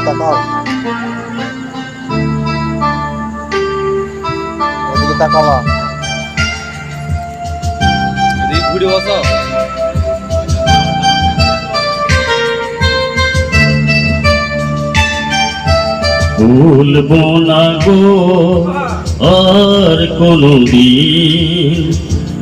এদিকে তাকাও এদিকে তাকাবা এদিকে ঘুরে বসো। ভুলবো না গো আর কোনো দিন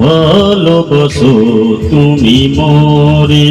ভালোবাসো তুমি মরে।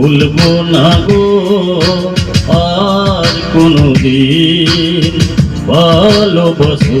ভুলবো না গো আর কোনো দিন ভালোবাসো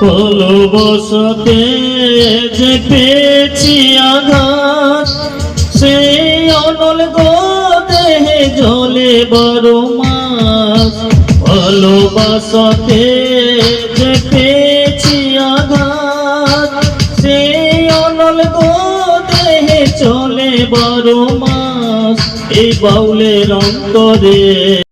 ভালোবাসাতে যে পেয়েছি আঘাত, সেই অনল গো দেহে জলে বারো মাস ভালোবাসাতে যে পেয়েছি আঘাত, সেই অনল গো দেহে চলে বারো মাস এই বাউলের অন্তরে